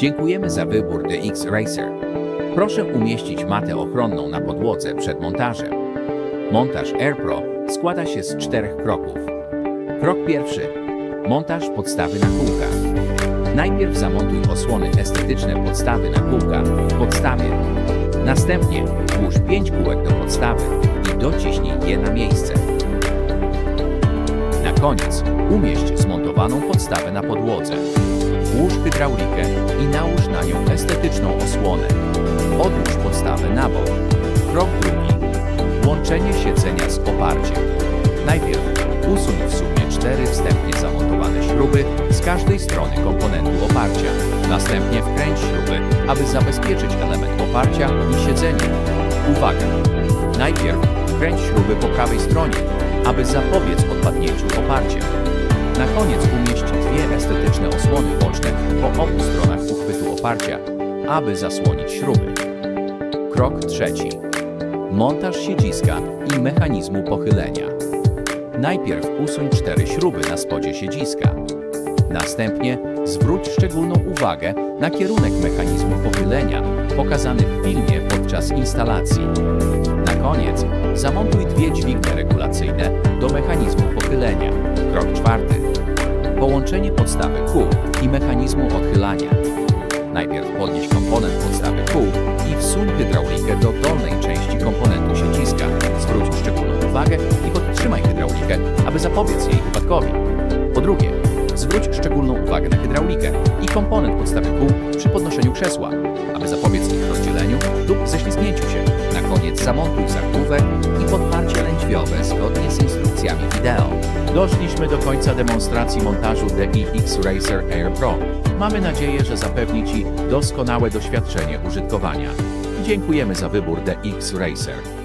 Dziękujemy za wybór DX Racer. Proszę umieścić matę ochronną na podłodze przed montażem. Montaż AirPro składa się z czterech kroków. Krok pierwszy. Montaż podstawy na kółkach. Najpierw zamontuj osłony estetyczne podstawy na kółka w podstawie. Następnie włóż pięć kółek do podstawy i dociśnij je na miejsce. Na koniec umieść zmontowaną podstawę na podłodze. Włóż hydraulikę i nałóż na nią estetyczną osłonę. Odłóż podstawę na bok. Krok drugi. Łączenie siedzenia z oparciem. Najpierw usuń w sumie cztery wstępnie zamontowane śruby z każdej strony komponentu oparcia. Następnie wkręć śruby, aby zabezpieczyć element oparcia i siedzenie. Uwaga! Najpierw wkręć śruby po prawej stronie, aby zapobiec odpadnięciu oparcia. Na koniec umieść dwie estetyczne osłony boczne po obu stronach uchwytu oparcia, aby zasłonić śruby. Krok trzeci. Montaż siedziska i mechanizmu pochylenia. Najpierw usuń cztery śruby na spodzie siedziska. Następnie zwróć szczególną uwagę na kierunek mechanizmu pochylenia pokazany w filmie podczas instalacji. Koniec zamontuj dwie dźwignie regulacyjne do mechanizmu pochylenia. Krok czwarty. Połączenie podstawy kół i mechanizmu odchylania. Najpierw podnieś komponent podstawy kół i wsuń hydraulikę do dolnej części komponentu siedziska. Zwróć szczególną uwagę i podtrzymaj hydraulikę, aby zapobiec jej upadkowi. Po drugie, zwróć szczególną uwagę na hydraulikę i komponent podstawy kół przy podnoszeniu krzesła, aby zapobiec ich rozdzieleniu lub ześlizgnięciu się. Zamontuj zakówek i podparcie lędźwiowe zgodnie z instrukcjami wideo. Doszliśmy do końca demonstracji montażu DIX Racer Air Pro. Mamy nadzieję, że zapewni Ci doskonałe doświadczenie użytkowania. Dziękujemy za wybór DX Racer.